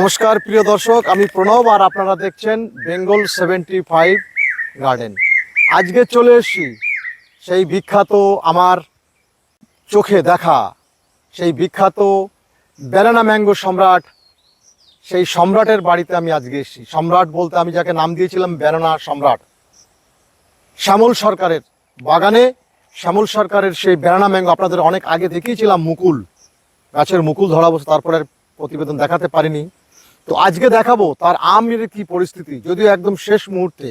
নমস্কার, প্রিয় দর্শক, আমি প্রণব আর আপনারা দেখছেন বেঙ্গল সেভেন্টি ফাইভ গার্ডেন। আজকে চলে এসেছি সেই বিখ্যাত আমার চোখে দেখা, সেই বিখ্যাত ব্যানানা ম্যাঙ্গো সম্রাট। সেই সম্রাটের বাড়িতে আমি আজকে এসেছি। সম্রাট বলতে আমি যাকে নাম দিয়েছিলাম ব্যানানা সম্রাট। শ্যামল সরকারের বাগানে, শ্যামল সরকারের সেই ব্যানানা ম্যাঙ্গো আপনাদের অনেক আগে দেখিয়েছিলাম মুকুল, গাছের মুকুল ধরা বসে, তারপরে প্রতিবেদন দেখাতে পারিনি। তো আজকে দেখাবো তার আমের কি পরিস্থিতি। যদিও একদম শেষ মুহূর্তে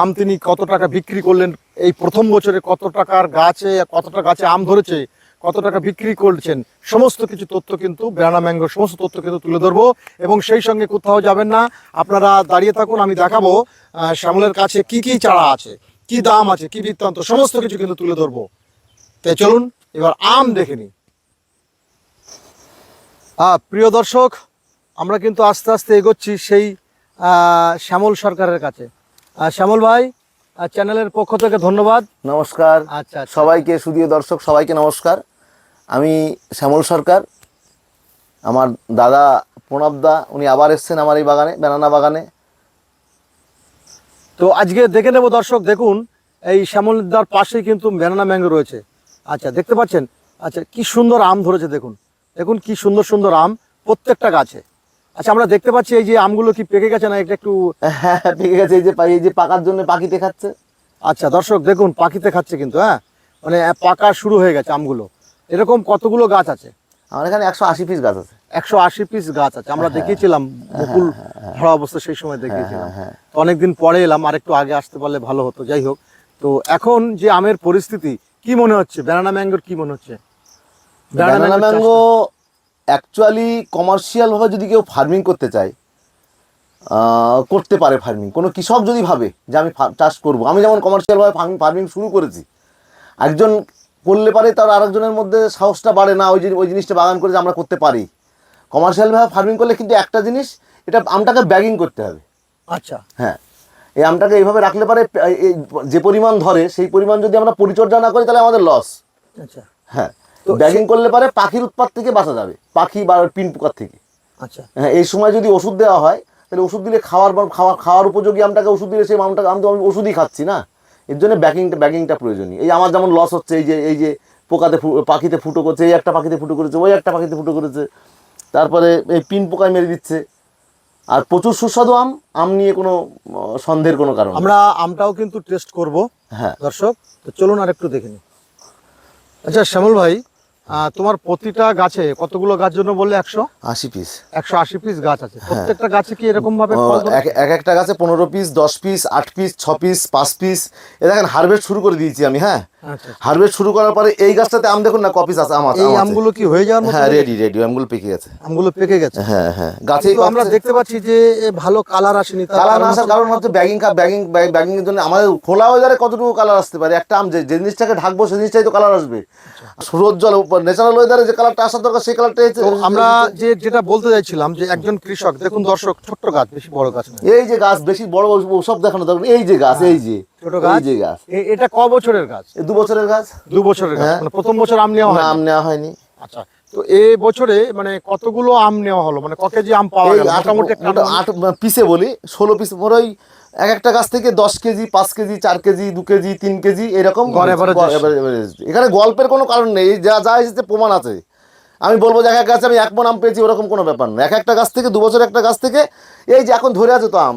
আম তিনি কত টাকা বিক্রি করলেন, এই প্রথম বছরে কত টাকার গাছে কতটা গাছে আম ধরেছে, কত টাকা বিক্রি করছেন, সমস্ত কিছু তথ্য কিন্তু বেড়ানা ম্যাঙ্গোর সমস্ত তথ্য কিন্তু তুলে ধরবো এবং সেই সঙ্গে কোথাও যাবেন না। আপনারা দাঁড়িয়ে থাকুন, আমি দেখাবো শ্যামলের কাছে কি কি চারা আছে, কি দাম আছে, কি বৃত্তান্ত, সমস্ত কিছু কিন্তু তুলে ধরবো। তাই চলুন, এবার আম দেখে নিই। প্রিয় দর্শক আমরা কিন্তু আস্তে আস্তে এগোচ্ছি সেই শ্যামল সরকারের কাছে। শ্যামল ভাই চ্যানেলের পক্ষ থেকে ধন্যবাদ। নমস্কার। আচ্ছা আচ্ছা। সবাইকে সুদীয় দর্শক সবাইকে নমস্কার। আমি শ্যামল সরকার। আমার দাদা প্রণবদা উনি আবার এসছেন আমার এই বাগানে বেনানা বাগানে। তো আজকে দেখে নেব দর্শক দেখুন এই শ্যামলদার পাশেই কিন্তু বেনানা ম্যাঙ্গো রয়েছে। আচ্ছা দেখতে পাচ্ছেন? আচ্ছা কি সুন্দর আম ধরেছে দেখুন। দেখুন কি সুন্দর সুন্দর আম প্রত্যেকটা গাছে। আচ্ছা আমরা দেখতে পাচ্ছি এই যে আমগুলো কি পেকে গেছে না এটা একটু হ্যাঁ পেকে গেছে এই যে এই যে পাকার জন্য পাখিতে খাচ্ছে। আচ্ছা দর্শক দেখুন পাখিতে খাচ্ছে কিন্তু হ্যাঁ? মানে পাকা শুরু হয়ে গেছে আমগুলো। এরকম কতগুলো গাছ আছে? আমার এখানে একশো আশি পিস গাছ আছে। একশো আশি পিস গাছ আছে আমরা দেখিয়েছিলাম মুকুল ধরা অবস্থা সেই সময় দেখিয়েছিলাম। হ্যাঁ, তো অনেকদিন পরে এলাম আর একটু আগে আসতে পারলে ভালো হতো যাই হোক। তো এখন যে আমের পরিস্থিতি কি মনে হচ্ছে? ব্যানানা ম্যাঙ্গোর কি মনে হচ্ছে? ব্যানানা ম্যাঙ্গো অ্যাকচুয়ালি কমার্শিয়ালভাবে যদি কেউ ফার্মিং করতে চায় করতে পারে ফার্মিং কোনো কৃষক যদি ভাবে যে আমি চাষ করব আমি যেমন কমার্শিয়ালভাবে ফার্মিং ফার্মিং শুরু করেছি একজন করলে পারে তার আরেকজনের মধ্যে সাহসটা বাড়ে না ওই ওই জিনিসটা বাগান করে যে আমরা করতে পারি। কমার্শিয়ালভাবে ফার্মিং করলে কিন্তু একটা জিনিস এটা আমটাকে ব্যাগিং করতে হবে। আচ্ছা। হ্যাঁ। এই আমটাকে এইভাবে রাখলে পারে যে পরিমাণ ধরে সেই পরিমাণ যদি আমরা পরিচর্যা না করি তাহলে আমাদের লস আচ্ছা। হ্যাঁ। তো ব্যাগিং করলে পারে পাখির উৎপাত থেকে বাঁচা যাবে পাখি বা পিন পোকার থেকে। আচ্ছা। হ্যাঁ এই সময় যদি ওষুধ দেওয়া হয় তাহলে ওষুধ দিলে খাওয়ার খাওয়া খাওয়ার উপযোগী আমটাকে ওষুধ দিলে সেই আমটাকে আমি তো আমি ওষুধই খাচ্ছি না। এর জন্য ব্যাকিংটা ব্যাগিংটা প্রয়োজনীয়। এই আমার যেমন লস হচ্ছে এই যে এই যে পোকাতে পাখিতে ফুটো করছে এই একটা পাখিতে ফুটো করেছে ওই একটা পাখিতে ফুটো করেছে। তারপরে এই পিন পোকায় মেরে দিচ্ছে। আর প্রচুর সুস্বাদু আম আম নিয়ে কোনো সন্দেহের কোনো কারণ আমরা আমটাও কিন্তু টেস্ট করব হ্যাঁ। দর্শক। তো চলুন আর একটু দেখে নিই। আচ্ছা শ্যামল ভাই তোমার প্রতিটা গাছে কতগুলো গাছ জন্য বললে একশো? আশি পিস একশো আশি পিস গাছ আছে। প্রত্যেকটা গাছে কি এরকম ভাবে এক এক একটা গাছে পনেরো পিস দশ পিস আট পিস ছ পিস পাঁচ পিস এ দেখেন হারভেস্ট শুরু করে দিয়েছি আমি হ্যাঁ? হারভেস্ট শুরু করার পরে এই গাছটাতে আম দেখুন না কপিস আছে আম আছে এই আমগুলো কি হয়ে যাওয়ার মতো হ্যাঁ রেডি রেডি আমগুলো পেকে গেছে। আমগুলো পেকে গেছে। হ্যাঁ হ্যাঁ গাছেই তো আমরা দেখতে পাচ্ছি যে ভালো কালার আসেনি কালার না আসার কারণ হচ্ছে ব্যাগিং ব্যাগিং ব্যাগিং এর জন্য আমাদের খোলা ওয়েদারে কতটুকু কালার আসতে পারে? একটা আম যে জিনিসটাকে ঢাকবো সেই জিনিসটাই তো কালার আসবে। সুরজ্জ্বল ন্যাচারাল ওয়েদারে যে কালারটা আসার দরকার সেই কালারটা আমরা যে যেটা বলতে চাইছিলাম যে একজন কৃষক দেখুন দর্শক ছোট্ট গাছ বেশি বড় গাছ এই যে গাছ বেশি বড় ওসব দেখানো দরকার এই যে গাছ এই যে। ছোট গাছ? যে গাছ। এটা ক বছরের গাছ? দু বছরের গাছ। দু বছরের গাছ। হ্যাঁ। মানে প্রথম বছর আম নেওয়া হয় নাম নেওয়া হয়নি। আচ্ছা। তো বছরে মানে কতগুলো আম নেওয়া হলো? মানে ক কেজি আম পাওয়া গেল? মোটামুটি আট পিসে বলি। ষোলো পিস মোট ওই এক একটা গাছ থেকে দশ কেজি পাঁচ কেজি চার কেজি দু কেজি তিন কেজি এরকম। এখানে গল্পের কোনো কারণ নেই। যা যা এসেছে প্রমাণ আছে। আমি বলব যে এক এক গাছে আমি এক মন আম পেয়েছি ওরকম কোনো ব্যাপার না এক একটা গাছ থেকে দু বছর একটা গাছ থেকে এই যে এখন ধরে আছে তো আম।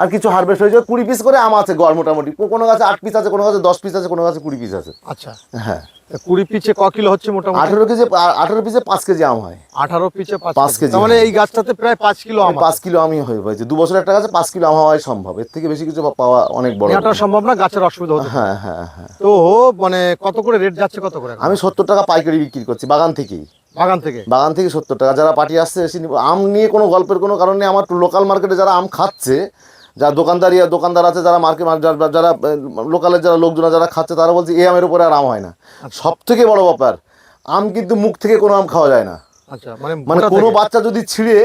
আর কিছু হারভেস্ট হয়েছে কুড়ি পিস করে আম আছে গড় মোটামুটি। কোনো গাছে আট পিস আছে কোনো গাছে দশ পিস আছে কোনো গাছে কুড়ি পিস আছে। আচ্ছা। হ্যাঁ। কুড়ি পিছে ক কিলো হচ্ছে মোটামুটি? আঠেরো কেজি আঠেরো পিসে পাঁচ কেজি আম হয়। আঠারো পিছে পাঁচ কেজি। মানে। এই গাছটাতে প্রায় পাঁচ কিলো আম পাঁচ কিলো আমি হয়ে হয়েছে। দু বছর একটা গাছে পাঁচ কিলো আম হওয়াই সম্ভব। এর থেকে বেশি কিছু পাওয়া অনেক বড় নেওয়াটা সম্ভব না গাছের অসুবিধা হতে হ্যাঁ হ্যাঁ হ্যাঁ। তো মানে কত করে রেট যাচ্ছে কত করে? আমি সত্তর টাকা পাইকারি বিক্রি করছি বাগান থেকেই। বাগান থেকে? বাগান থেকে সত্তর টাকা। যারা পার্টি আসছে আম নিয়ে কোনো গল্পের কোনো কারণ আমার লোকাল মার্কেটে যারা আম খাচ্ছে যারা দোকানদারি দোকানদার আছে যারা মার্কেট যারা লোকালের যারা লোকজন যারা খাচ্ছে তারা বলছে এই আমের উপরে আর আম হয় না। সব থেকে বড় ব্যাপার আম কিন্তু মুখ থেকে কোনো আম খাওয়া যায় না। আচ্ছা মানে মানে কোনো বাচ্চা যদি ছিঁড়ে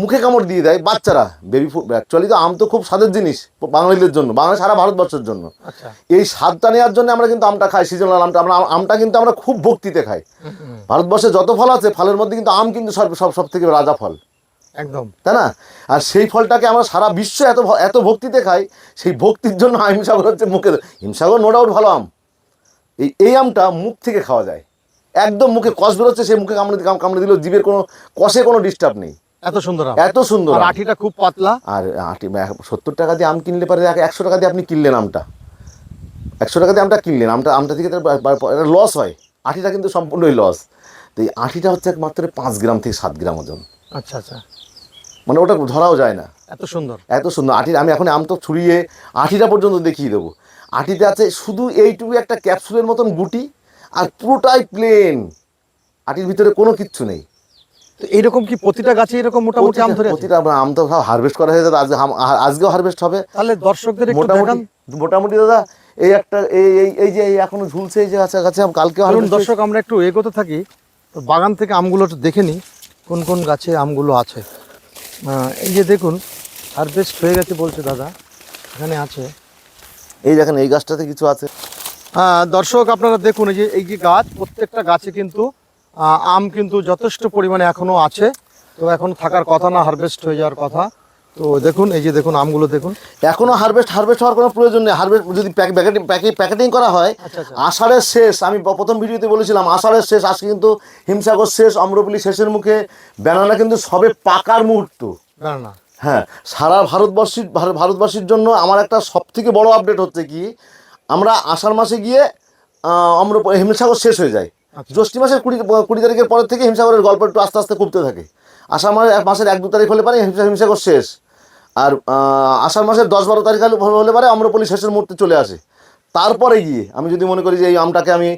মুখে কামড় দিয়ে দেয় বাচ্চারা বেবি ফুড অ্যাকচুয়ালি তো আম তো খুব স্বাদের জিনিস বাঙালিদের জন্য বাংলা সারা ভারতবর্ষের জন্য। আচ্ছা। এই স্বাদটা নেওয়ার জন্য আমরা কিন্তু আমটা খাই সিজনাল আমটা আমরা আমটা কিন্তু আমরা খুব ভক্তিতে খাই। ভারতবর্ষে যত ফল আছে ফলের মধ্যে কিন্তু আম কিন্তু সব সব সব থেকে রাজা ফল। একদম। তাই না? আর সেই ফলটাকে আমরা সারা বিশ্ব এত এত ভক্তিতে খাই সেই ভক্তির জন্য হিমসাগর হচ্ছে মুখে হিমসাগর নো ডাউট ভালো আম। এই এই আমটা মুখ থেকে খাওয়া যায়। একদম মুখে কষ বেরোচ্ছে সেই মুখে কামড়ে কাম- কামড়ে দিল জীবের কোনো কষে কোনো ডিস্টার্ব নেই। এত সুন্দর এত সুন্দর আঠিটা খুব পাতলা। আর আটি সত্তর টাকা দিয়ে আম কিনলে পারে একশো টাকা দিয়ে আপনি কিনলেন আমটা। একশো টাকা দিয়ে আমটা কিনলেন। আমটা আমটা থেকে লস হয়। আটিটা কিন্তু সম্পূর্ণই লস তো এই আটিটা হচ্ছে মাত্র পাঁচ গ্রাম থেকে সাত গ্রাম ওজন। আচ্ছা আচ্ছা। মানে ওটা ধরাও যায় না। এত সুন্দর। এত সুন্দর। আটির আমি এখন আম তো ছুরিয়ে আটিটা পর্যন্ত দেখিয়ে দেবো। আটিতে আছে শুধু এইটুকু একটা ক্যাপসুলের মতন গুটি আর পুরোটাই প্লেন আটির ভিতরে কোনো কিচ্ছু নেই। তো এইরকম কি প্রতিটা গাছে এরকম মোটামুটি আম ধরে প্রতিটা আমরা আম তো সব হারভেস্ট করা হয়ে যাবে। আজ আজকেও হারভেস্ট হবে। তাহলে দর্শকদের মোটামুটি মোটামুটি দাদা এই একটা এই এই যে এই এখনও ঝুলছে এই যে গাছে গাছে আম কালকে ধরুন দর্শক আমরা একটু এগোতে থাকি তো বাগান থেকে আমগুলো একটু দেখে নিই কোন কোন গাছে আমগুলো আছে। এই যে দেখুন হারভেস্ট হয়ে গেছে বলছে দাদা এখানে আছে। এই দেখেন এই গাছটাতে কিছু আছে। হ্যাঁ দর্শক আপনারা দেখুন এই যে এই যে গাছ প্রত্যেকটা গাছে কিন্তু আম কিন্তু যথেষ্ট পরিমাণে এখনও আছে। তো এখন থাকার কথা না হারভেস্ট হয়ে যাওয়ার কথা। তো দেখুন এই যে দেখুন আমগুলো দেখুন। এখনও হারভেস্ট হারভেস্ট হওয়ার কোনো প্রয়োজন নেই। হারভেস্ট যদি প্যাকেটিং প্যাকেটিং করা হয় আচ্ছা, আচ্ছা। আষাঢ়ের শেষ আমি প্রথম ভিডিওতে বলেছিলাম আষাঢ়ের শেষ আজকে কিন্তু হিমসাগর শেষ অম্রপলি শেষের মুখে ব্যানানা কিন্তু সবে পাকার মুহূর্ত। হ্যাঁ সারা ভারতবর্ষীর ভারতবাসীর জন্য আমার একটা সব থেকে বড় আপডেট হচ্ছে কি আমরা আষাঢ় মাসে গিয়ে অম্র হিমসাগর শেষ হয়ে যায়। আচ্ছা। জ্যৈষ্ঠী মাসের কুড়ি কুড়ি তারিখের পরের থেকে হিমসাগরের গল্প একটু আস্তে আস্তে কমতে থাকে। আষাঢ় মাসের এক মাসের এক দু তারিখ হলে পারে হিমসাগর শেষ। আর আষাঢ় মাসের দশ বারো তারিখ হলে- পারে অম্রপলি শেষের মুহূর্তে চলে আসে। তারপরে গিয়ে আমি যদি মনে করি যে এই আমটাকে আমি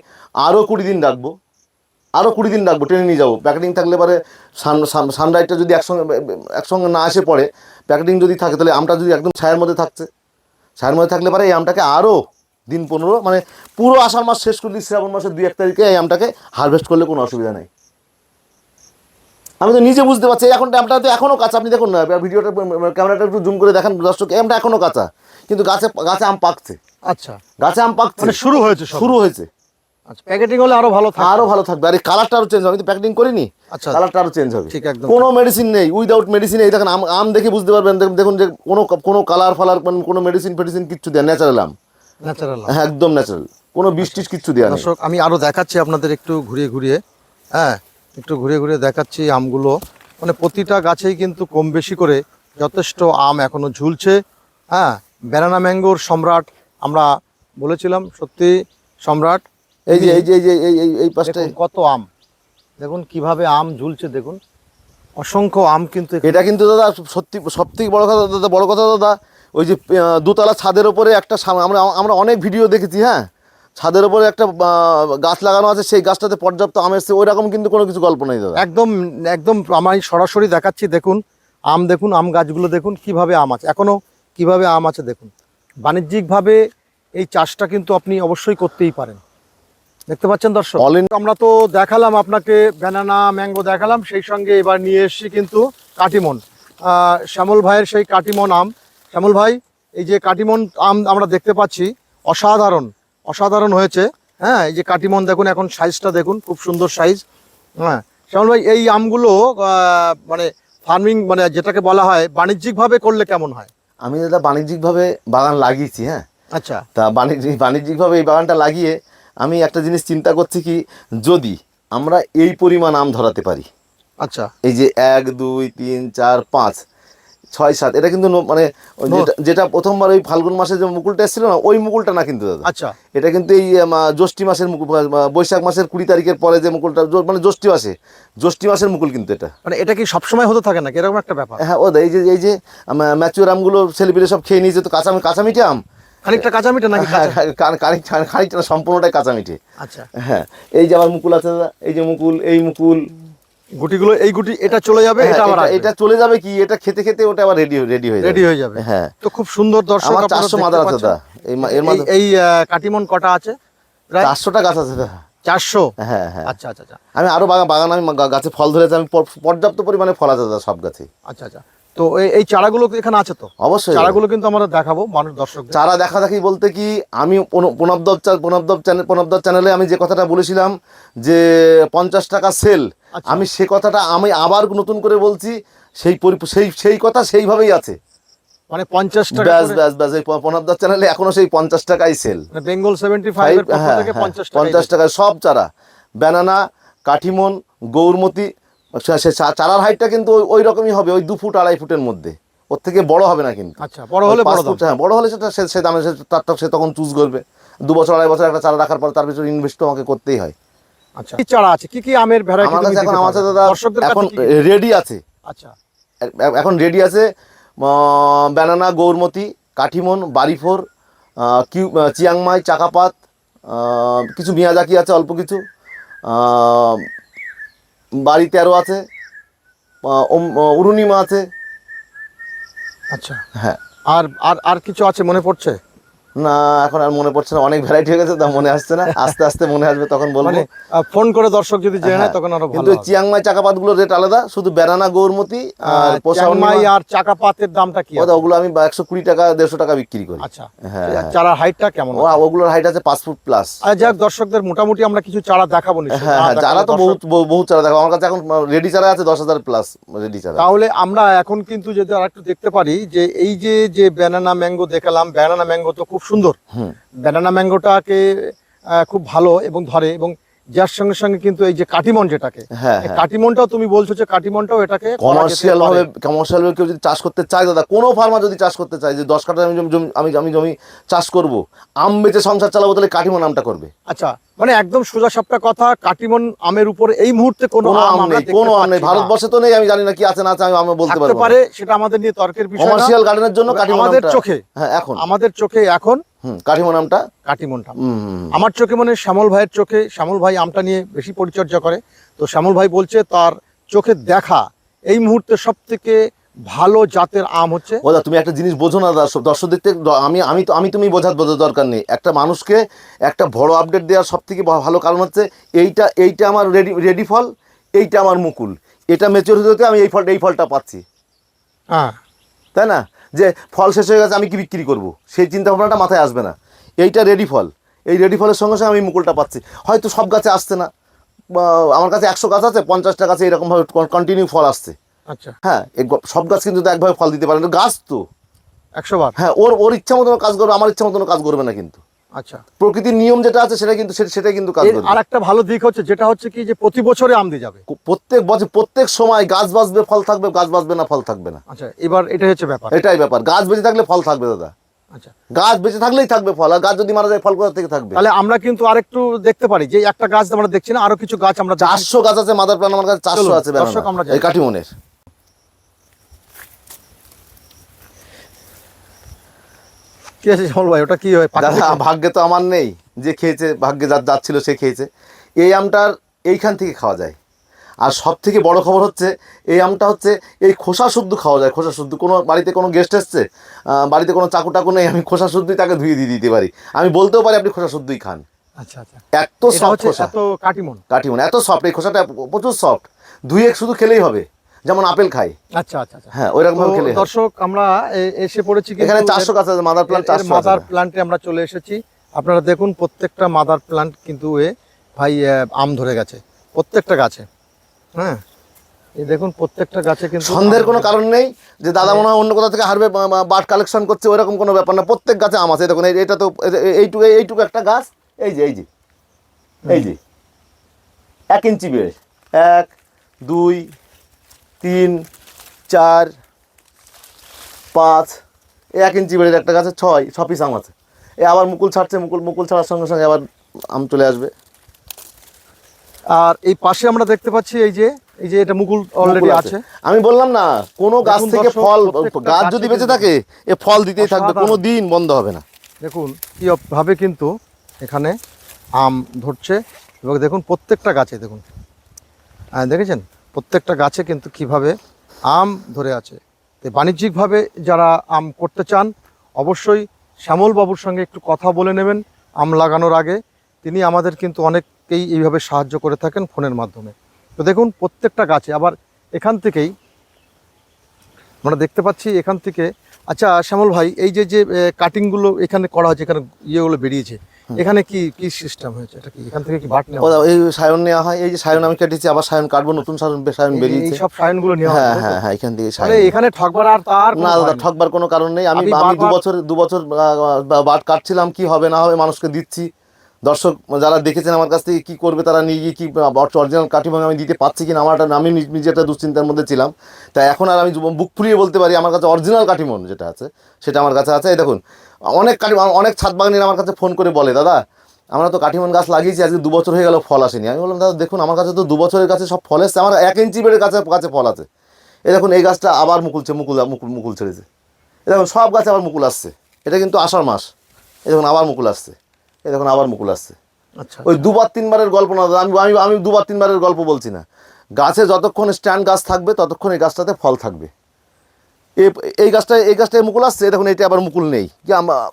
আরও কুড়ি দিন রাখব আরও কুড়ি দিন রাখব ট্রেনে নিয়ে যাব। প্যাকেটিং থাকলে পরে সান, সান- সানরাইডটা যদি একসঙ্গে একসঙ্গে না এসে পড়ে, প্যাকেটিং যদি থাকে, তাহলে আমটা যদি একদম ছায়ের মধ্যে থাকছে ছায়ের মধ্যে থাকলে পরে এই আমটাকে আরও দিন পনেরো মানে পুরো আষাঢ় মাস শেষ করে দিই শ্রাবণ মাসের দুই এক তারিখে এই আমটাকে হারভেস্ট করলে কোনো অসুবিধা নেই। আমি তো নিজে বুঝতে পারছি এখন আমটা তো এখনও কাঁচা। আপনি দেখুন না ভিডিওটা ক্যামেরাটা একটু জুম করে দেখান দর্শক এই আমটা এখনও কাঁচা। কিন্তু গাছে গাছে আম পাকছে। আচ্ছা। গাছে আম পাকছে। মানে শুরু হয়েছে শুরু হয়েছে। আচ্ছা প্যাকেটিং হলে আরও ভালো আরও ভালো থাকবে। আর এই কালারটা আরও চেঞ্জ হবে। প্যাকেটিং করিনি। আচ্ছা। কালারটা আরও চেঞ্জ হবে। ঠিক, একদম। কোনো মেডিসিন নেই। উইদাউট মেডিসিন এই দেখেন আম আম দেখে বুঝতে পারবেন। দেখুন- যে কোনো কোনো কালার ফালার মানে কোনো মেডিসিন ফেডিসিন কিচ্ছু দেয় ন্যাচারাল আম। ন্যাচারাল হ্যাঁ একদম ন্যাচারাল কোনো কিচ্ছু দেওয়া নেই। দর্শক আমি আরও দেখাচ্ছি আপনাদের একটু ঘুরিয়ে ঘুরিয়ে। হ্যাঁ একটু ঘুরে ঘুরে দেখাচ্ছি আমগুলো। মানে প্রতিটা গাছেই কিন্তু কম বেশি করে যথেষ্ট আম এখনও ঝুলছে। হ্যাঁ ব্যানানা ম্যাঙ্গোর সম্রাট আমরা বলেছিলাম সত্যি সম্রাট। এই যে এই যে এই যে এই এই এই পাশটা কত আম। দেখুন কীভাবে আম ঝুলছে দেখুন। অসংখ্য আম কিন্তু এটা কিন্তু দাদা সত্যি সব থেকে বড় কথা দাদা বড় কথা দাদা ওই যে দুতলা ছাদের ওপরে একটা আমরা আমরা অনেক ভিডিও দেখেছি হ্যাঁ? ছাদের ওপরে একটা গাছ লাগানো আছে সেই গাছটাতে পর্যাপ্ত আম এসছে ওই রকম কিন্তু কোনো কিছু গল্প নেই দাদা। একদম একদম আমি সরাসরি দেখাচ্ছি দেখুন আম দেখুন আম গাছগুলো দেখুন কীভাবে আম আছে এখনও কীভাবে আম আছে দেখুন। বাণিজ্যিকভাবে এই চাষটা কিন্তু আপনি অবশ্যই করতেই পারেন। দেখতে পাচ্ছেন দর্শক? আমরা তো দেখালাম আপনাকে ব্যানানা ম্যাঙ্গো দেখালাম সেই সঙ্গে এবার নিয়ে এসেছি কিন্তু কাটিমন। শ্যামল ভাইয়ের সেই কাটিমন আম। শ্যামল ভাই এই যে কাটিমন আম আমরা দেখতে পাচ্ছি অসাধারণ। অসাধারণ হয়েছে। হ্যাঁ এই যে কাটিমন দেখুন এখন সাইজটা দেখুন খুব সুন্দর সাইজ। হ্যাঁ শ্যামল ভাই এই আমগুলো মানে ফার্মিং মানে যেটাকে বলা হয় বাণিজ্যিকভাবে করলে কেমন হয়? আমি দাদা বাণিজ্যিকভাবে বাগান লাগিয়েছি হ্যাঁ। আচ্ছা। তা বাণিজ্যিক বাণিজ্যিকভাবে এই বাগানটা লাগিয়ে আমি একটা জিনিস চিন্তা করছি কি যদি আমরা এই পরিমাণ আম ধরাতে পারি। আচ্ছা। এই যে এক দুই তিন চার পাঁচ ছয় সাত। এটা কিন্তু ন- মানে যেটা- প্রথমবার ওই ফাল্গুন মাসে যে মুকুলটা এসেছিল না ওই মুকুলটা না কিন্তু দাদা। আচ্ছা। এটা কিন্তু এই জ্যৈষ্ঠী মাসের মুকুল বৈশাখ মাসের কুড়ি তারিখের পরে যে মুকুলটা মানে জ্যৈষ্ঠী মাসে। জ্যৈষ্ঠী মাসের মুকুল কিন্তু এটা। মানে এটা কি সবসময় হতে থাকে নাকি? এরকম একটা ব্যাপার। হ্যাঁ ও এই যে এই যে ম্যাচুর আমগুলো ছেলেপিলে সব খেয়ে নিয়েছে তো কাঁচা কাঁচা মিঠে আম? খানিকটা কাঁচা? মিঠা নাকি হ্যাঁ, খানিক- খানিকটা সম্পূর্ণটাই কাঁচা মিঠে আচ্ছা। হ্যাঁ এই যে আমার মুকুল আছে দাদা এই যে মুকুল এই মুকুল। গুটিগুলো এই গুটি এটা চলে যাবে হ্যাঁ, এটা আমার এটা- চলে যাবে কি? এটা খেতে খেতে ওটা আবার রেডি রেডি হয়ে যাবে। রেডি হয়ে যাবে। হ্যাঁ। তো খুব সুন্দর দর্শক আমার আপনারা চারশো দেখতে মাদার আছে। দাদা। এই এর মধ্যে এই কাটিমন কটা আছে? প্রায় 400 টা গাছ আছে দাদা। চারশো? হ্যাঁ হ্যাঁ। আচ্ছা আচ্ছা আচ্ছা। আমি আরও বাগান বাগান আমি গাছে ফল ধরেছে আমি পর্যাপ্ত পরিমাণে ফল আছে দাদা সব গাছে। আচ্ছা আচ্ছা। তো এই- চারাগুলো এখানে আছে তো? অবশ্যই। চারাগুলো কিন্তু আমরা দেখাবো মানুষ দর্শক। চারা দেখা দেখি বলতে কি আমি প্রণবদব প্রণবদব চ্যানেল প্রণবদব চ্যানেলে আমি যে কথাটা বলেছিলাম যে পঞ্চাশ টাকা সেল আচ্ছা। আমি সে কথাটা আমি আবার নতুন করে বলছি সেই সেই সেই কথা সেইভাবেই আছে। মানে পঞ্চাশ টাকা ব্যাস ব্যাস ব্যাস এই প্রণবদব চ্যানেলে এখনও সেই পঞ্চাশ টাকাই সেল। মানে বেঙ্গল সেভেন্টি ফাইভ পঞ্চাশ হ্যাঁ, পঞ্চাশ টাকায় সব চারা। ব্যানানা কাঠিমন গৌরমতি সে- চারার হাইটটা কিন্তু ওই- রকমই হবে ওই দু ফুট আড়াই ফুটের মধ্যে। ওর থেকে বড় হবে না কিন্তু। আচ্ছা বড় হলে বড় ফুট, হ্যাঁ বড় হলে সেটা সে দামে সে তারটা সে তখন চুজ করবে। দু বছর আড়াই বছর একটা চারা রাখার পর তার পিছনে ইনভেস্ট আমাকে করতেই হয়। আচ্ছা কি চারা আছে? কি কি আমের ভ্যারাইটি আমার কাছে এখন আমার কাছে দাদা এখন? রেডি আছে? আচ্ছা। এখন রেডি আছে ব্যানানা গৌরমতি কাঠিমন বাড়িফোর কিউ চিয়াংমাই চাকাপাত কিছু মিয়াজাকি আছে অল্প কিছু। বাড়ি তেরো আছে উরুনিমা অরুণিমা আছে। আচ্ছা। হ্যাঁ। আর আর আর কিছু আছে মনে পড়ছে? না এখন আর মনে পড়ছে না অনেক ভ্যারাইটি হয়ে গেছে তা মনে আসছে না। আস্তে আস্তে মনে আসবে তখন বলব। মানে ফোন করে দর্শক যদি জেনে নেয় হ্যাঁ, তখন আরও ভালো কিন্তু চিয়াংমাই চাকাপাতগুলো রেট আলাদা শুধু বেনানা গৌরমতি আর চ্যাংমাই আর চাকাপাতের দামটা কি ওটা- ওগুলো আমি একশো কুড়ি টাকা দেড়শো টাকা বিক্রি করি। আচ্ছা হ্যাঁ। চারার হাইটটা কেমন ও ওগুলোর হাইট আছে পাঁচ ফুট প্লাস আর যাক দর্শকদের মোটামুটি আমরা কিছু চারা দেখাবো নিশ্চয়ই। হ্যাঁ না হ্যাঁ চারা তো বহুত বহু- বহুত চারা দেখো আমার কাছে এখন রেডি চারা আছে দশ হাজার প্লাস রেডি চারা। তাহলে আমরা এখন কিন্তু যদি আরেকটু দেখতে পারি যে এই যে যে ব্যানানা ম্যাঙ্গো দেখালাম ব্যানানা ম্যাঙ্গো তো খুব সুন্দর। হুম। ব্যানানা ম্যাঙ্গোটাকে খুব ভালো এবং ধরে এবং যার সঙ্গে সঙ্গে কিন্তু এই যে কাটিমন যেটাকে হ্যাঁ হ্যাঁ। কাটিমনটাও তুমি বলছো যে কাটিমনটাও এটাকে কমার্শিয়াল ভাবে কমার্শিয়াল ভাবে কেউ যদি চাষ করতে চায় দাদা কোনো ফার্মার যদি চাষ করতে চায় যে দশ কাঠা আমি জমি আমি আমি জমি চাষ করব আম বেচে সংসার চালাবো তাহলে কাঠিমো নামটা করবে। আচ্ছা মানে একদম সোজা সাপটা কথা কাটিমন আমের উপর এই মুহূর্তে কোনো আম নেই কোনো আম নেই। ভারতবর্ষে তো নেই আমি জানি না কি আছে না আছে আমি আমি বলতে পারব পারে সেটা আমাদের নিয়ে তর্কের বিষয়। কমার্শিয়াল গার্ডেনের জন্য তবে কাঠিমো আমাদের চোখে হ্যাঁ এখন। আমাদের চোখে এখন হুম কাঠিমো নামটা কাটিমনটা হুম, হুম, হুম। আমার চোখে মনে শ্যামল ভাইয়ের চোখে শ্যামল ভাই আমটা নিয়ে বেশি পরিচর্যা করে। তো শ্যামল ভাই বলছে তার চোখে দেখা এই মুহূর্তে সব থেকে ভালো জাতের আম হচ্ছে ও দা তুমি একটা জিনিস বোঝো না দর্শক দর্শকদের থেকে দ- আমি আমি তো আমি তুমি বোঝার বোঝার দরকার নেই। একটা মানুষকে একটা বড় আপডেট দেওয়ার সব থেকে ভালো কারণ হচ্ছে এইটা এইটা আমার রেডি রেডি ফল এইটা আমার মুকুল। এটা মেচুর হতে আমি এই ফলটা এই ফলটা পাচ্ছি। হ্যাঁ। তাই না? যে ফল শেষ হয়ে গেছে আমি কি বিক্রি করব? সেই চিন্তা ভাবনাটা মাথায় আসবে না। এইটা রেডি ফল। এই রেডি ফলের সঙ্গে সঙ্গে আমি মুকুলটা পাচ্ছি। হয়তো সব গাছে আসছে না। আমার কাছে একশো গাছ আছে পঞ্চাশটা গাছে এরকমভাবে কন্টিনিউ ফল আসছে। আচ্ছা। হ্যাঁ সব গাছ কিন্তু একভাবে ফল দিতে পারে গাছ তো। একশো বার। হ্যাঁ ওর ওর ইচ্ছা মতন কাজ করবে আমার ইচ্ছা মতন কাজ করবে না কিন্তু। আচ্ছা। প্রকৃতির নিয়ম যেটা আছে সেটা কিন্তু সে- কিন্তু কাজ করবে। আর ভালো দিক হচ্ছে যেটা হচ্ছে কি যে প্রতি বছরে আম দিয়ে যাবে। প্রত্যেক বছর প্রত্যেক সময় গাছ বাঁচবে ফল থাকবে গাছ বাঁচবে না ফল থাকবে না। আচ্ছা এবার এটাই হচ্ছে ব্যাপার। এটাই ব্যাপার। গাছ বেঁচে থাকলে ফল থাকবে দাদা। আচ্ছা। গাছ বেঁচে থাকলেই থাকবে ফল আর গাছ যদি মারা যায় ফল কোথা থেকে থাকবে? তাহলে আমরা কিন্তু আরেকটু দেখতে পারি যে একটা গাছ আমরা দেখছি না আরও কিছু গাছ আমরা চারশো গাছ আছে মাদার প্ল্যান আমার কাছে চারশো আছে দর্শক আমরা এই কাঠিমনের। কি আছে শ্যামল ভাই ওটা কি হয়? ভাগ্যে তো আমার নেই। যে খেয়েছে ভাগ্যে যার যাচ্ছিল সে খেয়েছে। এই আমটার এইখান থেকে খাওয়া যায়। আর সব থেকে বড় খবর হচ্ছে এই আমটা হচ্ছে এই খোসা শুদ্ধ খাওয়া যায় খোসা শুদ্ধ। কোনো বাড়িতে কোনো গেস্ট এসছে বাড়িতে কোনো চাকু টাকু নেই আমি খোসা শুদ্ধই তাকে ধুয়ে দিয়ে দিতে পারি। আমি বলতেও পারি আপনি খোসা শুদ্ধই খান। আচ্ছা আচ্ছা। এত সফট খোসা। এত কাটিমন। কাঠিমন এত সফট এই খোসাটা প্রচুর সফট ধুয়ে শুধু খেলেই হবে। যেমন আপেল খাই। আচ্ছা আচ্ছা আচ্ছা। হ্যাঁ ওইরকম ভাবে খেলে দর্শক আমরা এসে পড়েছি এখানে এর- চারশো গাছ আছে মাদার প্ল্যান্ট এর চারশো মাদার আছে। প্লান্টে আমরা চলে এসেছি। আপনারা দেখুন প্রত্যেকটা মাদার প্লান্ট কিন্তু এ ভাই আম ধরে গেছে। প্রত্যেকটা গাছে। হ্যাঁ? এই দেখুন প্রত্যেকটা গাছে কিন্তু সন্দেহের কোনো কারণ নেই যে দাদা মনে হয় অন্য কোথা থেকে হারবে বাট কালেকশন করছে ওইরকম কোনো ব্যাপার না। প্রত্যেক গাছে আম আছে। দেখুন এটা তো এই- এই- এইটুকু এইটুকু একটা গাছ। এই যে এই যে এই যে। এক ইঞ্চি বেশ। এক দুই তিন চার পাঁচ এক ইঞ্চি বেড়ের একটা গাছে ছয় ছ পিস আম আছে। এ আবার মুকুল ছাড়ছে মুকুল মুকুল ছাড়ার সঙ্গে সঙ্গে আবার আম চলে আসবে। আর এই পাশে আমরা দেখতে পাচ্ছি এই যে এই যে এটা মুকুল অলরেডি আছে। আমি বললাম না কোনো গাছ থেকে ফল গাছ যদি বেঁচে থাকে এ ফল দিতেই থাকবে কোনো দিন বন্ধ হবে না। দেখুন কি ভাবে কিন্তু এখানে আম ধরছে এবং দেখুন প্রত্যেকটা গাছে দেখুন। দেখেছেন? প্রত্যেকটা গাছে কিন্তু কীভাবে আম ধরে আছে। তো বাণিজ্যিকভাবে যারা আম করতে চান, অবশ্যই শ্যামল বাবুর সঙ্গে একটু কথা বলে নেবেন, আম লাগানোর আগে। তিনি আমাদের কিন্তু অনেককেই এইভাবে সাহায্য করে থাকেন ফোনের মাধ্যমে। তো দেখুন, প্রত্যেকটা গাছে, আবার এখান থেকেই আমরা দেখতে পাচ্ছি এখান থেকে। আচ্ছা শ্যামল ভাই, এই যে যে কাটিংগুলো এখানে করা হয়েছে, এখানে ইয়েগুলো বেরিয়েছে। এখানে কি কি সিস্টেম হয়েছে? এটা কি এখান থেকে কি বাট নেওয়া? এই সায়ন নেওয়া হয় এই যে সায়ন আমি কেটেছি আবার সায়ন কাটবো নতুন সায়ন সায়ন বেরিয়েছে। এই সব সায়নগুলো নেওয়া হ্যাঁ হয়? হ্যাঁ হ্যাঁ এখান থেকে সায়ন। এখানে ঠকবার আর তার কোনো না দাদা ঠকবার কোনো কারণ নেই। আমি আমি দু বছর দু বছর বাট কাটছিলাম কি হবে না হবে মানুষকে দিচ্ছি। দর্শক যারা দেখেছেন আমার কাছ থেকে কি করবে তারা নিয়ে গিয়ে কি অরিজিনাল কাঠিভাঙা আমি দিতে পারছি কিনা আমার একটা আমি নিজ- নিজে একটা দুশ্চিন্তার মধ্যে ছিলাম। তাই এখন আর আমি বুক ফুলিয়ে বলতে পারি আমার কাছে অরিজিনাল কাঠিমন যেটা আছে সেটা আমার কাছে আছে। এই দেখুন অনেক কাঠি অনেক ছাদ বাগানিরা আমার কাছে ফোন করে বলে দাদা আমরা তো কাঠিমন গাছ লাগিয়েছি আজকে দু বছর হয়ে গেল ফল আসেনি। আমি বললাম দাদা দেখুন আমার কাছে তো দু বছরের কাছে সব ফল এসছে আমার এক ইঞ্চি বেড়ের কাছে কাছে ফল আছে। এই দেখুন এই গাছটা আবার মুকুলছে মুকুল মুকুল মুকুল ছেড়েছে। এই দেখুন সব গাছে আবার মুকুল আসছে। এটা কিন্তু আষাঢ় মাস। এই দেখুন আবার মুকুল আসছে। এই দেখুন আবার মুকুল আসছে। আচ্ছা ওই দুবার তিনবারের গল্প না দাদা, আমি আমি আমি দুবার তিনবারের গল্প বলছি না। গাছে যতক্ষণ স্ট্যান্ড গাছ থাকবে ততক্ষণ এই গাছটাতে ফল থাকবে। এই এই গাছটা এই গাছটায় মুকুল আসছে দেখুন এটা আবার মুকুল নেই। কি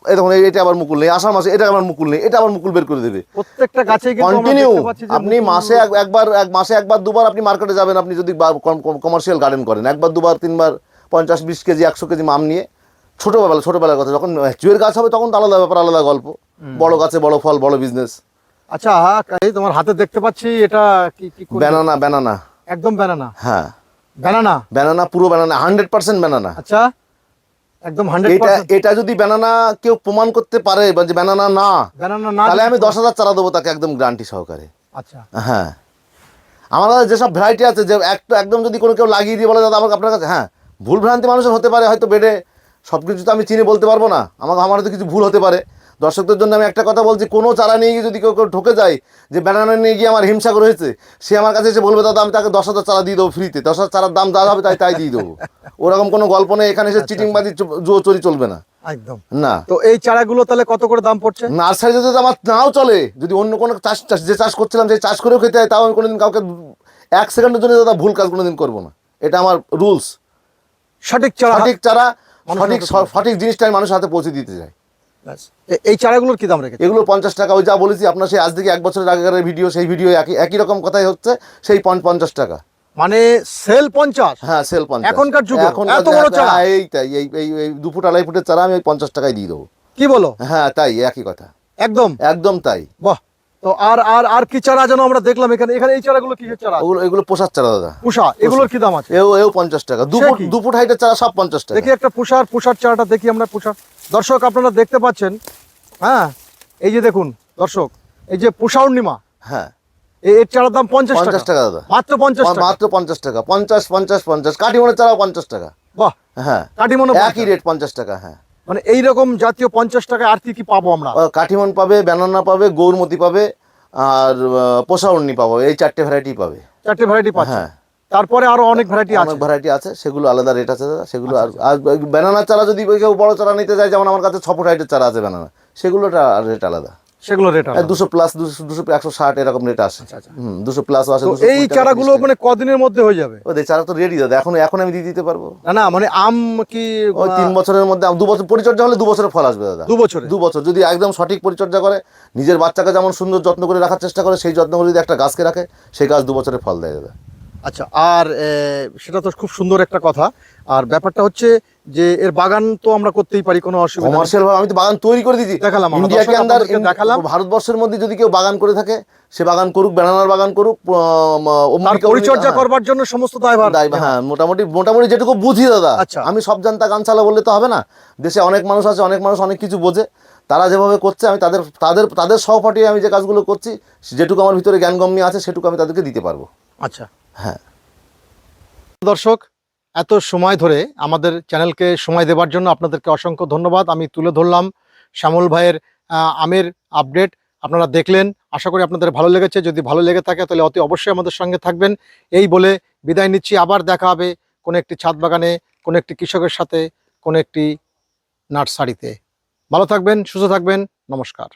দেখুন এটা আবার মুকুল নেই। আষাঢ় মাসে এটা আবার মুকুল নেই। এটা আবার মুকুল বের করে দেবে। প্রত্যেকটা গাছে কন্টিনিউ আপনি মাসে একবার এক মাসে একবার দুবার আপনি মার্কেটে যাবেন আপনি যদি কমার্শিয়াল গার্ডেন করেন একবার দুবার তিনবার পঞ্চাশ বিশ কেজি একশো কেজি মাম নিয়ে ছোটোবেলা ছোটোবেলার কথা যখন চুয়ের গাছ হবে তখন তো আলাদা ব্যাপার আলাদা গল্প। বড় গাছে বড় ফল বড় বিজনেস আচ্ছা তোমার হাতে দেখতে পাচ্ছি এটা কি ব্যানানা ব্যানানা একদম ব্যানানা হ্যাঁ। ব্যানানা ব্যানানা পুরো ব্যানানা হান্ড্রেড পার্সেন্ট ব্যানানা আচ্ছা একদম এটা এটা যদি ব্যানানা কেউ প্রমাণ করতে পারে যে ব্যানানা না ব্যানানা না তাহলে আমি দশ হাজার চারা দেবো তাকে একদম গ্যারান্টি সহকারে। আচ্ছা। হ্যাঁ। আমার কাছে যেসব ভ্যারাইটি আছে যে একটা একদম যদি কোনো কেউ লাগিয়ে দিয়ে বলে দাদা আমার আপনার কাছে হ্যাঁ ভুল ভ্রান্তি মানুষের হতে পারে হয়তো বেডে সব কিছু তো আমি চিনে বলতে পারব না। আমাকে আমার হয়তো কিছু ভুল হতে পারে। দর্শকদের জন্য আমি একটা কথা বলছি কোনো চারা নিয়ে গিয়ে যদি কেউ কেউ ঠকে যায় যে ব্যানানা নিয়ে গিয়ে আমার হিমসাগর হয়েছে সে আমার কাছে এসে বলবে দাদা আমি তাকে দশ হাজার চারা দিয়ে দেবো ফ্রিতে দশ হাজার চারার দাম যা হবে তাই তাই দিয়ে দেবো। ওরকম কোনো গল্প নেই এখানে এসে চিটিংবাজি জুয়ো চুরি চলবে না। একদম। না। তো এই চারাগুলো তাহলে কত করে দাম পড়ছে? নার্সারিতে যদি আমার নাও চলে যদি অন্য কোনো চাষ চাষ যে চাষ করছিলাম সেই চাষ করেও খেতে হয় তাও আমি কোনোদিন কাউকে এক সেকেন্ডের জন্য দাদা ভুল কাজ কোনোদিন করব না। এটা আমার রুলস সঠিক চারা সঠিক চারা মানুষের সঠিক জিনিসটা আমি মানুষের হাতে পৌঁছে দিতে চাই। এই চারাগুলোর কি দাম রেখেছে এগুলো পঞ্চাশ টাকা ওই যা বলেছি আপনার সেই আজ থেকে এক বছরের আগেকার ভিডিও সেই ভিডিও একই একই রকম কথাই হচ্ছে সেই পঞ্চাশ টাকা। মানে সেল পঞ্চাশ? হ্যাঁ সেল পঞ্চাশ। এখনকার যুগে? এখনকার এত বড় চারা? এইটাই এই এই এই এই দু ফুট আড়াই ফুটের চারা আমি ওই পঞ্চাশ টাকায় দিয়ে দেবো। কি বলো? হ্যাঁ তাই একই কথা। একদম? একদম তাই। বাহ। তো আর আর আর কি চারা যেন আমরা দেখলাম এখানে? এখানে এই চারাগুলো কিসের চারা? ওগুলো এগুলো পোষার চারা দাদা। পুষা এগুলোর কি দাম আছে? এও এও পঞ্চাশ টাকা। দু ফুট দু ফুট হাইটের চারা সব পঞ্চাশ টাকা। দেখি একটা পুষার পুষার চারাটা দেখি আমরা পুষার দর্শক আপনারা দেখতে পাচ্ছেন হ্যাঁ? এই যে দেখুন দর্শক এই যে পুষাউর্ণিমা হ্যাঁ। এর চারার দাম পঞ্চাশ পঞ্চাশ টাকা দাদা। মাত্র পঞ্চাশ মাত্র পঞ্চাশ টাকা। পঞ্চাশ পঞ্চাশ পঞ্চাশ। কাটিমনের চারাও পঞ্চাশ টাকা। বাহ। হ্যাঁ। কাটিমনো একই রেট পঞ্চাশ টাকা হ্যাঁ। মানে এই রকম জাতীয় পঞ্চাশ টাকায় আর কি কি পাবো আমরা? কাঠিমন পাবে ব্যানানা পাবে গৌরমতি পাবে আর পোষাউর্নি পাবো এই চারটে ভ্যারাইটি পাবে। চারটে ভ্যারাইটি পাবে হ্যাঁ। তারপরে আরও অনেক ভ্যারাইটি আছে। অনেক ভ্যারাইটি আছে সেগুলো আলাদা রেট আছে সেগুলো আর আর ব্যানানা চারা যদি কেউ বড় চারা নিতে যায় যেমন আমার কাছে ছ ফুট হাইটের চারা আছে ব্যানানা সেগুলোটা রেট আলাদা। সেগুলো রেট দুশো প্লাস দুশো দুশো একশো ষাট এরকম রেট আসে। আচ্ছা। হুম দুশো প্লাসও আসে এই চারাগুলো মানে কদিনের মধ্যে হয়ে যাবে? ওদের চারা তো রেডি দাদা। এখন এখন আমি দিয়ে দিতে পারব। না না মানে আম কি ওই তিন বছরের মধ্যে দু বছর পরিচর্যা হলে দু বছরের ফল আসবে দাদা। দু বছরে দু বছর। যদি একদম সঠিক পরিচর্যা করে নিজের বাচ্চাকে যেমন সুন্দর যত্ন করে রাখার চেষ্টা করে সেই যত্ন করে যদি একটা গাছকে রাখে সেই গাছ দু বছরের ফল দেয় দাদা। আচ্ছা আর সেটা তো খুব সুন্দর একটা কথা। আর ব্যাপারটা হচ্ছে যে এর বাগান তো আমরা করতেই পারি কোনো অসুবিধা কমার্শিয়াল ভাবে আমি তো বাগান তৈরি করে দিচ্ছি দেখালাম আমরা, ইন্ডিয়া কে আন্দার দেখালাম। ভারতবর্ষের মধ্যে যদি কেউ বাগান করে থাকে সে বাগান করুক ব্যানানার বাগান করুক পরিচর্যা হ্যাঁ, করবার জন্য সমস্ত দায়ভার। দায়- হ্যাঁ মোটামুটি মোটামুটি যেটুকু বুঝি দাদা। আচ্ছা। আমি সব জানতা গান চালা বললে তো হবে না। দেশে অনেক মানুষ আছে অনেক মানুষ অনেক কিছু বোঝে। তারা যেভাবে করছে আমি তাদের তাদের তাদের সহপাঠী আমি যে কাজগুলো করছি যেটুকু আমার ভিতরে জ্ঞানগম্য আছে সেটুকু আমি তাদেরকে দিতে পারব। আচ্ছা। হ্যাঁ। দর্শক, এত সময় ধরে আমাদের চ্যানেলকে সময় দেওয়ার জন্য আপনাদেরকে অসংখ্য ধন্যবাদ। আমি তুলে ধরলাম শ্যামল ভাইয়ের আমের আপডেট। আপনারা দেখলেন, আশা করি আপনাদের ভালো লেগেছে। যদি ভালো লেগে থাকে, তাহলে অতি অবশ্যই আমাদের সঙ্গে থাকবেন। এই বলে বিদায় নিচ্ছি। আবার দেখা হবে কোনো একটি ছাদ বাগানে, কোনো একটি কৃষকের সাথে, কোনো একটি নার্সারিতে। ভালো থাকবেন, সুস্থ থাকবেন। নমস্কার।